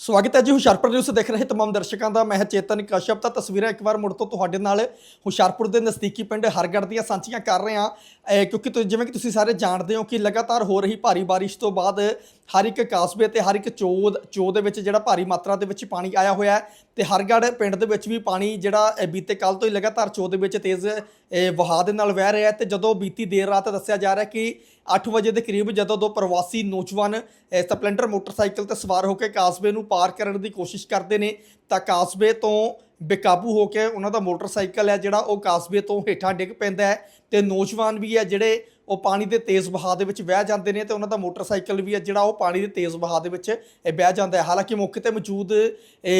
ਸਵਾਗਤ ਹੈ ਜੀ ਹੁਸ਼ਿਆਰਪੁਰ ਨਿਊਜ਼ ਦੇਖ ਰਹੇ ਤਮਾਮ ਦਰਸ਼ਕਾਂ ਦਾ। ਮੈਂ ਚੇਤਨ ਕਸ਼ਪ ਤਾਂ ਤਸਵੀਰਾਂ ਇੱਕ ਵਾਰ ਮੁੜ ਤੋਂ ਤੁਹਾਡੇ ਨਾਲ ਹੁਸ਼ਿਆਰਪੁਰ ਦੇ ਨਜ਼ਦੀਕੀ ਪਿੰਡ ਹਰਗੜ੍ਹ ਦੀਆਂ ਸਾਂਝੀਆਂ ਕਰ ਰਹੇ ਹਾਂ। ਕਿਉਂਕਿ ਤੁ- ਜਿਵੇਂ ਕਿ ਤੁਸੀਂ ਸਾਰੇ ਜਾਣਦੇ ਹੋ ਕਿ ਲਗਾਤਾਰ ਹੋ ਰਹੀ ਭਾਰੀ ਬਾਰਿਸ਼ ਤੋਂ ਬਾਅਦ ਹਰ ਇੱਕ ਕਾਸਬੇ ਤੇ ਹਰ ਇੱਕ ਚੋਦ ਚੋ ਦੇ ਵਿੱਚ ਜਿਹੜਾ ਭਾਰੀ ਮਾਤਰਾ ਦੇ ਵਿੱਚ ਪਾਣੀ ਆਇਆ ਹੋਇਆ ਹੈ ਤੇ ਹਰਗੜ੍ਹ ਪਿੰਡ ਦੇ ਵਿੱਚ ਵੀ ਪਾਣੀ ਜਿਹੜਾ ਬੀਤੇ ਕੱਲ ਤੋਂ ਹੀ ਲਗਾਤਾਰ ਚੋ ਦੇ ਵਿੱਚ ਤੇਜ਼ ਅਹ ਵਹਾਅ ਦੇ ਨਾਲ ਵਹਿ ਰਿਹਾ ਹੈ ਤੇ ਜਦੋਂ ਬੀਤੀ ਦੇਰ ਰਾਤ ਦੱਸਿਆ ਜਾ ਰਿਹਾ ਕਿ 8 ਵਜੇ ਦੇ ਕਰੀਬ ਜਦੋਂ ਦੋ ਪ੍ਰਵਾਸੀ ਨੌਜਵਾਨ ਸਪਲੈਂਡਰ ਮੋਟਰਸਾਈਕਲ ਤੇ ਸਵਾਰ ਹੋ ਕੇ ਕਾਸਬੇ ਨੂੰ ਪਾਰ ਕਰਨ ਦੀ ਕੋਸ਼ਿਸ਼ ਕਰਦੇ ਨੇ, ਤਾਂ ਕਾਸਬੇ ਤੋਂ ਬੇਕਾਬੂ ਹੋ ਕੇ ਉਹਨਾਂ ਦਾ ਮੋਟਰਸਾਈਕਲ ਹੈ ਜਿਹੜਾ ਉਹ ਕਾਸਬੇ ਤੋਂ ਹੇਠਾਂ ਡਿੱਗ ਪੈਂਦਾ ਹੈ ਤੇ ਨੌਜਵਾਨ ਵੀ ਹੈ ਜਿਹੜੇ ਉਹ ਪਾਣੀ ਦੇ ਤੇਜ਼ ਵਹਾਅ ਦੇ ਵਿੱਚ ਵਹਿ ਜਾਂਦੇ ਨੇ ਤੇ ਉਹਨਾਂ ਦਾ ਮੋਟਰਸਾਈਕਲ ਵੀ ਹੈ, ਜਿਹੜਾ ਉਹ ਪਾਣੀ ਦੇ ਤੇਜ਼ ਵਹਾਅ ਦੇ ਵਿੱਚ ਇਹ ਵਹਿ ਜਾਂਦਾ ਹੈ। ਹਾਲਾਂਕਿ ਮੌਕੇ ਤੇ ਮੌਜੂਦ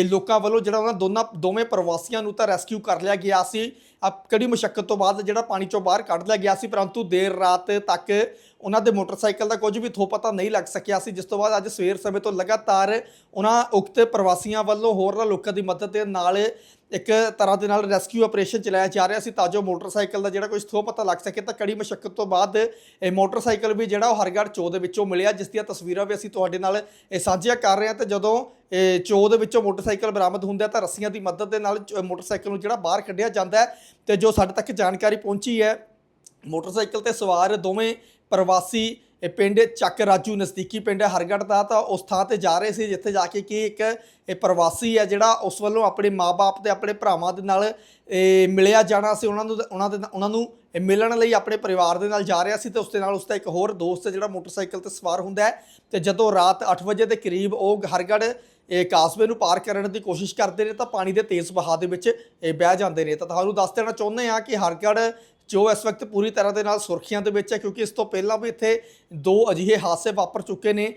ਲੋਕਾਂ ਵੱਲੋਂ ਜਿਹੜਾ ਉਹਨਾਂ ਦੋਨਾਂ, ਦੋਵੇਂ ਪ੍ਰਵਾਸੀਆਂ ਨੂੰ ਤਾਂ ਰੈਸਕਿਊ ਕਰ ਲਿਆ ਗਿਆ ਸੀ। ਆ ਕੜੀ ਮੁਸ਼ਕਲ ਤੋਂ ਬਾਅਦ ਜਿਹੜਾ ਪਾਣੀ ਚੋਂ ਬਾਹਰ ਕੱਢ ਲਿਆ ਗਿਆ ਸੀ, ਪਰੰਤੂ ਦੇਰ ਰਾਤ ਤੱਕ ਉਹਨਾਂ ਦੇ ਮੋਟਰਸਾਈਕਲ ਦਾ ਕੁਝ ਵੀ ਥੋ ਪਤਾ ਨਹੀਂ ਲੱਗ ਸਕਿਆ ਸੀ, ਜਿਸ ਤੋਂ ਬਾਅਦ ਅੱਜ ਸਵੇਰ ਸਮੇਂ ਤੋਂ ਲਗਾਤਾਰ ਉਹਨਾਂ ਉਕਤ ਪ੍ਰਵਾਸੀਆਂ ਵੱਲੋਂ ਹੋਰਨਾਂ ਲੋਕਾਂ ਦੀ ਮਦਦ ਦੇ ਨਾਲ ਇੱਕ ਤਰ੍ਹਾਂ ਦੇ ਨਾਲ ਰੈਸਕਿਊ ਆਪਰੇਸ਼ਨ ਚਲਾਇਆ ਜਾ ਰਿਹਾ ਸੀ, ਤਾਂ ਜੋ ਮੋਟਰਸਾਈਕਲ ਦਾ ਜਿਹੜਾ ਕੋਈ ਥੋ ਪਤਾ ਲੱਗ ਸਕੇ, ਤਾਂ ਕੜੀ ਮੁਸ਼ਕਲ ਤੋਂ ਬਾਅਦ ਇਹ ਮੋਟਰਸਾਈਕਲ ਵੀ ਜਿਹੜਾ ਉਹ ਹਰਗੜ੍ਹ ਚੋ ਦੇ ਵਿੱਚੋਂ ਮਿਲਿਆ, ਜਿਸ ਦੀਆਂ ਤਸਵੀਰਾਂ ਵੀ ਅਸੀਂ ਤੁਹਾਡੇ ਨਾਲ ਇਹ ਸਾਂਝੀਆਂ ਕਰ ਰਹੇ ਹਾਂ। ਤੇ ਜਦੋਂ ਇਹ ਚੋ ਦੇ ਵਿੱਚੋਂ ਮੋਟਰਸਾਈਕਲ ਬਰਾਮਦ ਹੁੰਦਾ ਤਾਂ ਰੱਸੀਆਂ ਦੀ ਮਦਦ ਦੇ ਨਾਲ ਚ- ਮੋਟਰਸਾਈਕਲ ਨੂੰ ਜਿਹੜਾ ਬਾਹਰ ਕੱਢਿਆ ਜਾਂਦਾ ਹੈ ਤੇ ਜੋ ਸਾਡੇ ਤੱਕ ਜਾਣਕਾਰੀ ਪਹੁੰਚੀ ਹੈ, ਮੋਟਰਸਾਈਕਲ ਤੇ ਸਵਾਰ ਦੋਵੇਂ ਪ੍ਰਵਾਸੀ ਇਹ ਪਿੰਡ ਚੱਕ ਰਾਜੂ ਨਜ਼ਦੀਕੀ ਪਿੰਡ ਹੈ, ਹਰਗੜ੍ਹ ਦਾ ਤਾਂ ਉਸ ਥਾਂ ਤੇ ਜਾ ਰਹੇ ਸੀ, ਜਿੱਥੇ ਜਾ ਕੇ ਕਿ ਇੱਕ ਇਹ ਪ੍ਰਵਾਸੀ ਹੈ ਜਿਹੜਾ ਉਸ ਵੱਲੋਂ ਆਪਣੇ ਮਾਪੇ ਤੇ ਆਪਣੇ ਭਰਾਵਾਂ ਦੇ ਨਾਲ, ਇਹ ਮਿਲਿਆ ਜਾਣਾ ਸੀ, ਉਹਨਾਂ ਨੂੰ, ਉਹਨਾਂ ਦੇ, ਉਹਨਾਂ ਨੂੰ ਇਹ ਮਿਲਣ ਲਈ ਆਪਣੇ ਪਰਿਵਾਰ ਦੇ ਨਾਲ ਜਾ ਰਿਹਾ ਸੀ ਤੇ ਉਸ ਦੇ ਨਾਲ ਉਸ ਦਾ ਇੱਕ ਹੋਰ ਦੋਸਤ ਹੈ ਜਿਹੜਾ ਮੋਟਰਸਾਈਕਲ ਤੇ ਸਵਾਰ ਹੁੰਦਾ ਹੈ ਤੇ ਜਦੋਂ ਰਾਤ 8 ਵਜੇ ਦੇ ਕਰੀਬ ਉਹ ਹਰਗੜ੍ਹ, ਇਹ ਕਾਸਬੇ ਨੂੰ ਪਾਰ ਕਰਨ ਦੀ ਕੋਸ਼ਿਸ਼ ਕਰਦੇ ਨੇ ਤਾਂ ਪਾਣੀ ਦੇ ਤੇਜ਼ ਵਹਾਅ ਦੇ ਵਿੱਚ ਇਹ ਬਹਿ ਜਾਂਦੇ ਨੇ। ਤਾਂ ਤੁਹਾਨੂੰ ਦੱਸ ਦੇਣਾ ਚਾਹੁੰਦੇ ਆ ਕਿ ਹਰਗੜ੍ਹ ਜੋ ਇਸ ਵਕਤ ਪੂਰੀ ਤਰ੍ਹਾਂ ਦੇ ਨਾਲ ਸੁਰਖੀਆਂ ਦੇ ਵਿੱਚ ਹੈ, ਕਿਉਂਕਿ ਇਸ ਤੋਂ ਪਹਿਲਾਂ ਵੀ ਇੱਥੇ ਦੋ ਅਜਿਹੇ ਹਾਦਸੇ ਵਾਪਰ ਚੁੱਕੇ ਨੇ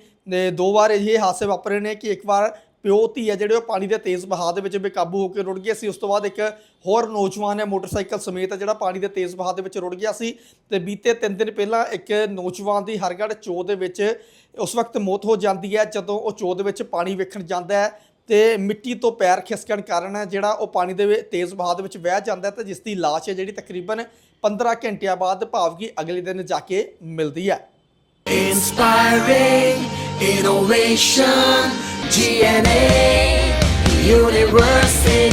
ਦੋ ਵਾਰ ਅਜਿਹੇ ਹਾਦਸੇ ਵਾਪਰੇ ਨੇ ਕਿ ਇੱਕ ਵਾਰ ਪਿਓ ਧੀ ਹੈ ਜਿਹੜੇ ਉਹ ਪਾਣੀ ਦੇ ਤੇਜ਼ ਵਹਾਅ ਦੇ ਵਿੱਚ ਬੇਕਾਬੂ ਹੋ ਕੇ ਰੁੜ ਗਏ ਸੀ। ਉਸ ਤੋਂ ਬਾਅਦ ਇੱਕ ਹੋਰ ਨੌਜਵਾਨ ਹੈ, ਮੋਟਰਸਾਈਕਲ ਸਮੇਤ ਜਿਹੜਾ ਪਾਣੀ ਦੇ ਤੇਜ਼ ਵਹਾਅ ਦੇ ਵਿੱਚ ਰੁੜ ਗਿਆ ਸੀ। ਤੇ ਬੀਤੇ 3 ਦਿਨ ਪਹਿਲਾਂ ਇੱਕ ਨੌਜਵਾਨ ਦੀ ਹਰਗੜ੍ਹ ਚੋ ਦੇ ਵਿੱਚ ਉਸ ਵਕਤ ਮੌਤ ਹੋ ਜਾਂਦੀ ਹੈ, ਜਦੋਂ ਉਹ ਚੋ ਦੇ ਵਿੱਚ ਪਾਣੀ ਵੇਖਣ ਜਾਂਦਾ ਹੈ। ਤੇ ਮਿੱਟੀ ਤੋਂ ਪੈਰ ਖਿਸਕਣ ਕਾਰਨ ਜਿਹੜਾ ਉਹ ਪਾਣੀ ਦੇ ਤੇਜ਼ ਵਹਾਅ ਦੇ ਵਿੱਚ ਵਹਿ ਜਾਂਦਾ ਹੈ ਤੇ ਜਿਸ ਦੀ ਲਾਸ਼ ਹੈ ਜਿਹੜੀ ਤਕਰੀਬਨ 15 ਘੰਟਿਆਂ ਬਾਅਦ ਭਾਵ ਕਿ ਅਗਲੇ ਦਿਨ ਜਾ ਕੇ ਮਿਲਦੀ ਹੈ Inspiring innovation, GNA University.